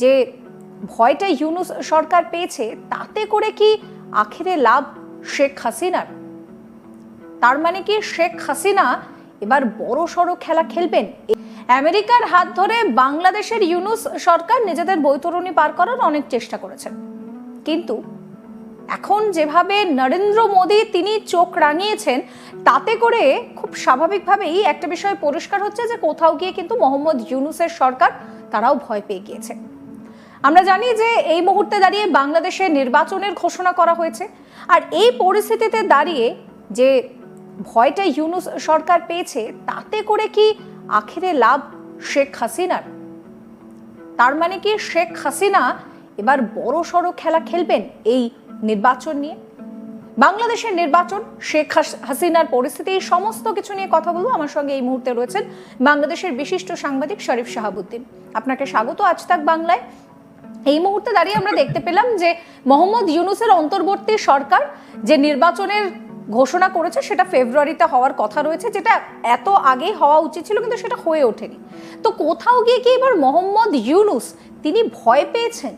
যে ভয়টা ইউনুস সরকার পেয়েছে, তাতে করে কি আখেরে লাভ শেখ হাসিনার? তার মানে কি শেখ হাসিনা এবার বড় সড়ো খেলা খেলবেন? আমেরিকার হাত ধরে বাংলাদেশের ইউনুস সরকার নিজেদের বৈতরণী পার করার অনেক চেষ্টা করেছেন। কিন্তু এখন যেভাবে নরেন্দ্র মোদী তিনি চোখ রাঙিয়েছেন, তাতে করে খুব স্বাভাবিকভাবেই একটা বিষয় পরিষ্কার হচ্ছে যে কোথাও গিয়ে কিন্তু মোহাম্মদ ইউনুসের সরকার তারাও ভয় পেয়ে গিয়েছে। আমরা জানি যে এই মুহূর্তে দাঁড়িয়ে বাংলাদেশে নির্বাচনের ঘোষণা করা হয়েছে। আর এই পরিস্থিতিতে দাঁড়িয়ে যে ভয়টা ইউনুস সরকার পেয়েছে, তাতে করে কি আখেরে লাভ শেখ হাসিনার? তার মানে কি শেখ হাসিনা এবার বড় সড়ো খেলা খেলবেন এই নির্বাচন নিয়ে? বাংলাদেশের নির্বাচন, শেখ হাস- হাসিনার পরিস্থিতি, এই সমস্ত কিছু নিয়ে কথা বলব। আমার সঙ্গে এই মুহূর্তে রয়েছেন বাংলাদেশের বিশিষ্ট সাংবাদিক শরীফ শাহাবুদ্দিন। আপনাকে স্বাগত আজ তাক বাংলায়। এই মুহূর্তে দাঁড়িয়ে আমরা দেখতে পেলাম যে মোহাম্মদ ইউনুসের অন্তর্বর্তী সরকার যে নির্বাচনের ঘোষণা করেছে, সেটা ফেব্রুয়ারিতে হওয়ার কথা রয়েছে, যেটা এত আগেই হওয়া উচিত ছিল, কিন্তু সেটা হয়ে ওঠেনি। তো কোথাও গিয়ে কি এবার মোহাম্মদ ইউনুস, তিনি ভয় পেয়েছেন?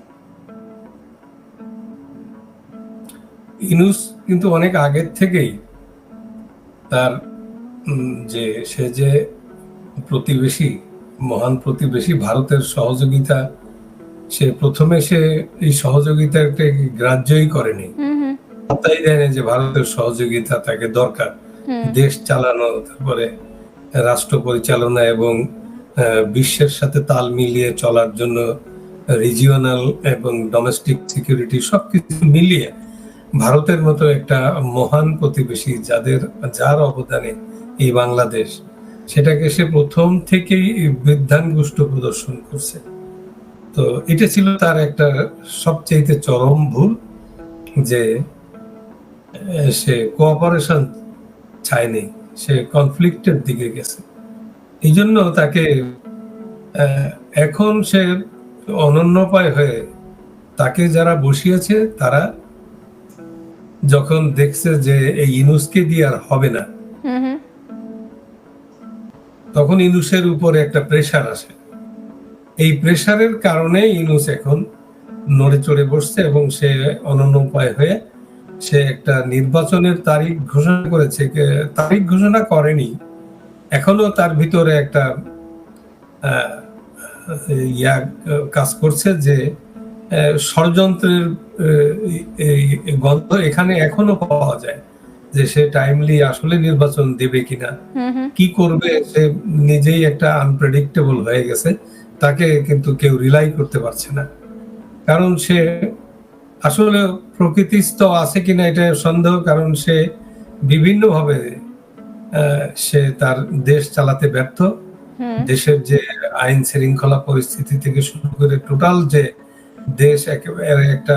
ইনুস কিন্তু অনেক আগের থেকেই তার যে সে যে প্রতিবেশী, মহান প্রতিবেশী ভারতের সহযোগিতা সে প্রথমে সে এই সহযোগিতাকে গ্রাহ্যই করেনি। তাই দেয়নি যে ভারতের সহযোগিতা তাকে দরকার। দেশ চালানো তারপরে রাষ্ট্র পরিচালনা এবং বিশ্বের সাথে তাল মিলিয়ে চলার জন্য রিজিওনাল এবং ডোমেস্টিক সিকিউরিটি সবকিছু মিলিয়ে ভারতের মতো একটা মহান প্রতিবেশী যাদের যার অবদানে এই বাংলাদেশ সেটাকে সে প্রথম থেকেই বৃদ্ধাঙ্গুষ্ট প্রদর্শন করছে। তো এটা ছিল তার একটা সবচেয়ে চরম ভুল যে সে কোঅপারেশন চায়নি সে কনফ্লিক্টের দিকে গেছে। এই জন্য তাকে এখন সে অনন্যপায় হয়ে তাকে যারা বসিয়েছে তারা যখন দেখছে যে এই ইনুসকে দিয়ে আর হবে না তখন ইনুসের উপরে একটা প্রেসার আসে। এই প্রেশারের কারণে ইনুস এখন নড়ে চড়ে বসছে এবং সে অনন্য উপায় হয়ে সে একটা নির্বাচনের তারিখ ঘোষণা করেছে তারিখ ঘোষণা করেনি এখনও তার ভিতরে একটা ইয়া কাজ করছে যে ষড়যন্ত্রের গন্ধ এখানে এখনও পাওয়া যায় যে সে টাইমলি আসলে নির্বাচন দেবে কিনা। কি করবে সে নিজেই একটা আনপ্রেডিক্টেবল হয়ে গেছে। তাকে কিন্তু কেউ রিলাই করতে পারছে না। কারণ সে আসলে প্রকৃতিস্থ আছে কিনা এটা সন্দেহ কারণ সে বিভিন্নভাবে সে তার দেশ চালাতে ব্যর্থ। দেশের যে আইন শৃঙ্খলা পরিস্থিতি থেকে শুরু করে টোটাল যে দেশ একেবারে একটা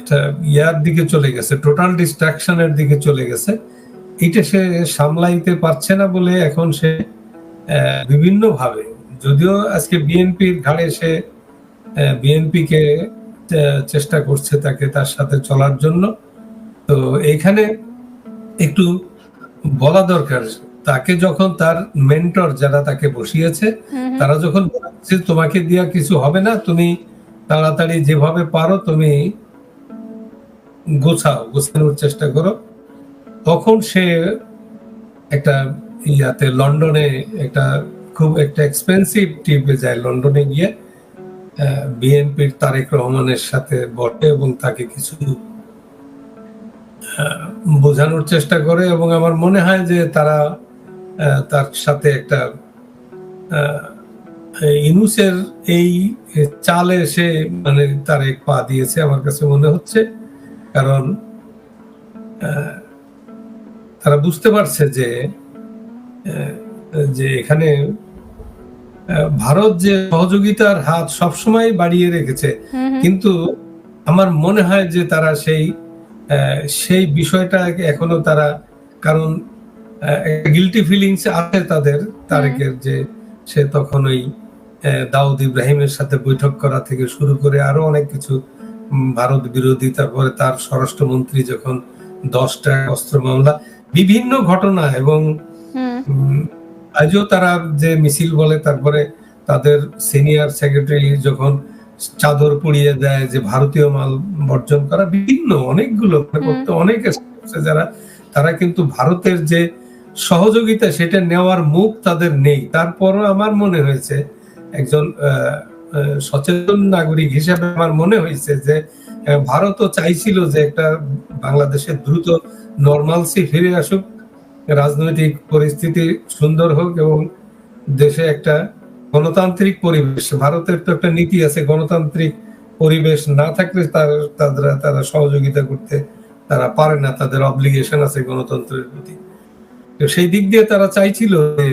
এটা ইয়ার দিকে চলে গেছে টোটাল ডিস্ট্রাকশনের দিকে চলে গেছে। এটা সে সামলাইতে পারছে না বলে এখন সে বিভিন্ন ভাবে যদিও আজকে বিএনপির ঘাড়ে সে বিএনপি কে চেষ্টা করছে তাকে তার সাথে চলার জন্য। তো এইখানে একটু বলা দরকার তাকে যখন তার মেন্টর যারা তাকে বসিয়েছে তারা যখন বলছে তোমাকে দিয়া কিছু হবে না তুমি তাড়াতাড়ি যেভাবে পারো তুমি গোছাও গোছানোর চেষ্টা করো। তখন সে একটা ইয়াতে লন্ডনে একটা খুব একটা এক্সপেন্সিভ ট্রিপে যায়। লন্ডনে গিয়ে বিএনপির তারেক রহমানের সাথে বসে এবং তাকে কিছু বোঝানোর চেষ্টা করে এবং আমার মনে হয় যে তারা তার সাথে একটা ইনুসের এই চালে সে মানে তার এক পা দিয়েছে আমার কাছে মনে হচ্ছে। কারণ তারা বুঝতে পারছে যে যে এখানে ভারত যে সহযোগিতার হাত সবসময় বাড়িয়ে রেখেছে কিন্তু আমার মনে হয় যে তারা সেই সেই বিষয়টা এখনও তারা কারণ গিলটি ফিলিংস আছে তাদের তারেকের যে সে তখন ওই দাউদ ইব্রাহিমের সাথে বৈঠক করা থেকে শুরু করে আরও অনেক কিছু ভারত বিরোধী তারপরে তার স্বরাষ্ট্রমন্ত্রী যখন দশটা অস্ত্র মামলা বিভিন্ন ঘটনা এবং আজও তারা যে মিছিল বলে তারপরে তাদের সিনিয়র সেক্রেটারি যখন চাদর পুড়িয়ে দেয় যে ভারতীয় মাল বর্জন করা বিভিন্ন অনেকগুলো মানে করতে অনেক যারা তারা কিন্তু ভারতের যে সহযোগিতা সেটা নেওয়ার মুখ তাদের নেই। তারপরও আমার মনে হয়েছে একজন সচেতন নাগরিক হিসেবে আমার মনে হয়েছে যে ভারতও চাইছিল যে একটা বাংলাদেশের দ্রুত নর্মালসি ফিরে আসুক। রাজনৈতিক পরিস্থিতি সুন্দর হোক এবং দেশে একটা গণতান্ত্রিক পরিবেশ ভারতের তো একটা নীতি আছে গণতান্ত্রিক পরিবেশ না থাকলে তার তারা সহযোগিতা করতে তারা পারে না তাদের অব্লিগেশন আছে গণতন্ত্রের প্রতি তো সেই দিক দিয়ে তারা চাইছিল যে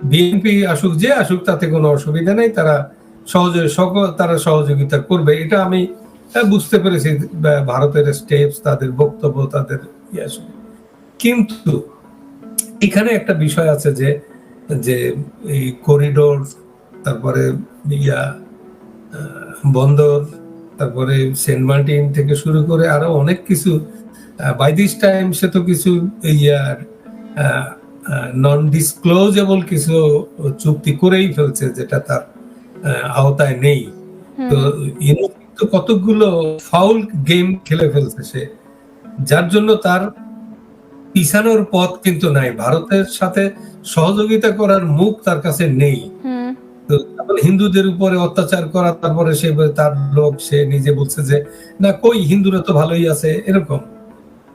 বিএনপি আসুক যে আসুক তাতে কোনো অসুবিধা নেই তারা সহজে সকল তারা সহযোগিতা করবে এটা আমি আহ, বুঝতে পেরেছি ভারতের স্টেপস তাদের বক্তব্য তাদের ইয়ে। কিন্তু এখানে একটা বিষয় আছে যে যে এই করিডোর তারপরে ইয়া বন্দর তারপরে সেন্ট মার্টিন থেকে শুরু করে আরও অনেক কিছু বাই দিস টাইম সে তো কিছু ইয়ার নন ডিসক্লোজেবল কিছু চুক্তি করেই ফেলছে যেটা তার আওতায় নেই। তো কিন্তু কতগুলো ফাউল গেম খেলে ফেলছে সে। যার জন্য তার পিছানোর পথ কিন্তু নাই। ভারতের সাথে সহযোগিতা করার মুখ তার কাছে নেই। হিন্দুদের উপরে অত্যাচার করা তারপরে সে তার লোক সে নিজে বলছে যে না কই হিন্দুরা তো ভালোই আছে? এরকম।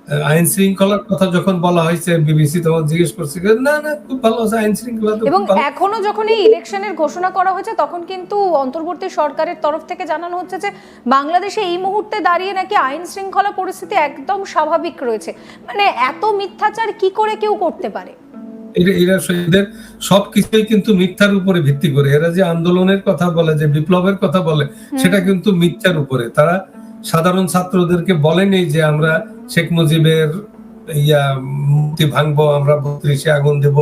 আইন শৃঙ্খলার কথা যখন বলা হয়েছে বিবিসি তখন জিজ্ঞেস করছে না না খুব ভালো আছে আইন শৃঙ্খলা এবং এখনও যখন এই ইলেকশনের ঘোষণা করা হয়েছে তখন কিন্তু অন্তর্বর্তী সরকারের তরফ থেকে জানানো হচ্ছে যে বাংলাদেশে এই মুহূর্তে দাঁড়িয়ে নাকি আইন শৃঙ্খলা পরিস্থিতি একদম স্বাভাবিক রয়েছে। মানে এত মিথ্যাচার কি করে কেউ করতে পারে? এরা- এরা এদের সবকিছুই কিন্তু মিথ্যার উপরে ভিত্তি করে। এরা যে আন্দোলনের কথা বলে যে বিপ্লবের কথা বলে সেটা কিন্তু মিথ্যার উপরে। তারা সাধারণ ছাত্রদেরকে বলেনি যে আমরা শেখ মুজিবের ইয়া মুক্তি ভাঙবো, আমরা বত্রিশে আগুন দেব,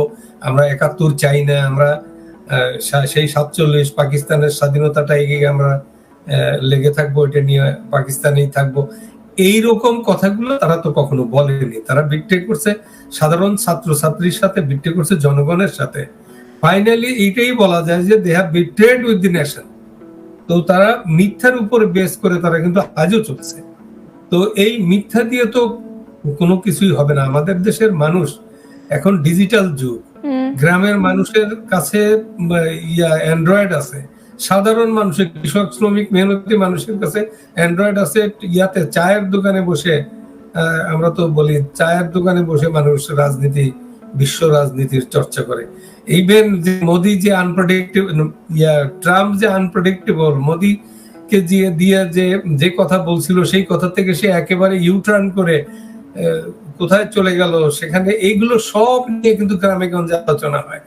আমরা একাত্তর চাই না, আমরা সেই সাতচল্লিশ পাকিস্তানের স্বাধীনতাটা এগিয়ে আমরা লেগে থাকব, এটা নিয়ে পাকিস্তানেই থাকব। এইরকম কথাগুলো তারা তো কখনো বলেনি। তারা বিট্রে করছে, সাধারণ ছাত্র ছাত্রীর সাথে বিট্রে করছে, জনগণের সাথে। ফাইনালি এইটাই বলা যায় যে they have betrayed with the nation তো তারা মিথ্যার উপরে বেস করে তারা কিন্তু আজও চলছে। তো এই মিথ্যা দিয়ে তো কোনো কিছুই হবে না। আমাদের দেশের মানুষ এখন ডিজিটাল যুগ। গ্রামের মানুষের কাছে ইয়া অ্যান্ড্রয়েড আছে। সাধারণ মানুষের কৃষক শ্রমিক মেহনতি মানুষের কাছে অ্যান্ড্রয়েড আছে। ইয়াতে চায়ের দোকানে বসে আমরা তো বলি চায়ের দোকানে বসে মানুষ রাজনীতি বিশ্ব রাজনীতির চর্চা করে। ইভেন যে মোদি যে আনপ্রেডিক্টেবল ইয়া ট্রাম্প যে আনপ্রেডিক্টেবল মোদি কে দিয়ে দিয়ে যে যে কথা বলছিল, সেই কথা থেকে সে একেবারে ইউটার্ন করে কোথায় চলে গেল, সেখানে এইগুলো সব নিয়ে কিন্তু গ্রামে গঞ্জে আলোচনা হয়।